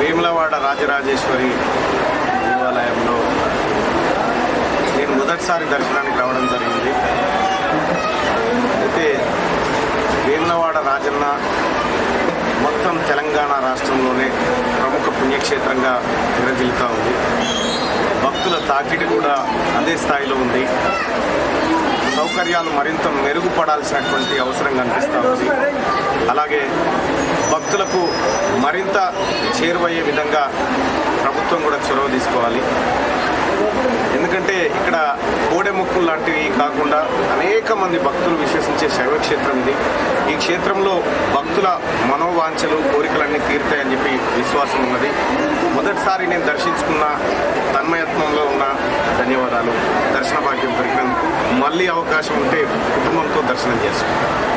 వేములవాడ రాజరాజేశ్వరి దేవాలయంలో నేను మొదటిసారి దర్శనానికి రావడం జరిగింది. అయితే వేములవాడ రాజన్న మొత్తం తెలంగాణ రాష్ట్రంలోనే ప్రముఖ పుణ్యక్షేత్రంగా విరజిల్లుతూ ఉంది. భక్తుల తాకిడి కూడా అదే స్థాయిలో ఉంది. సౌకర్యాలు మరింత మెరుగుపడాల్సినటువంటి అవసరం కనిపిస్తూ ఉంది. అలాగే భక్తులకు మరింత చేరువయ్యే విధంగా ప్రభుత్వం కూడా చొరవ తీసుకోవాలి. ఎందుకంటే ఇక్కడ కోడెముక్కులు లాంటివి కాకుండా అనేక మంది భక్తులు విశ్వసించే శైవక్షేత్రం ఇది. ఈ క్షేత్రంలో భక్తుల మనోవాంఛలు కోరికలన్నీ తీరుతాయని చెప్పి విశ్వాసం ఉన్నది. మొదటిసారి నేను దర్శించుకున్న తన్మయత్నంలో ఉన్న ధన్యవాదాలు. దర్శన భాగ్యం దొరికినందుకు మళ్ళీ అవకాశం ఉంటే కుటుంబంతో దర్శనం చేసుకుంటాను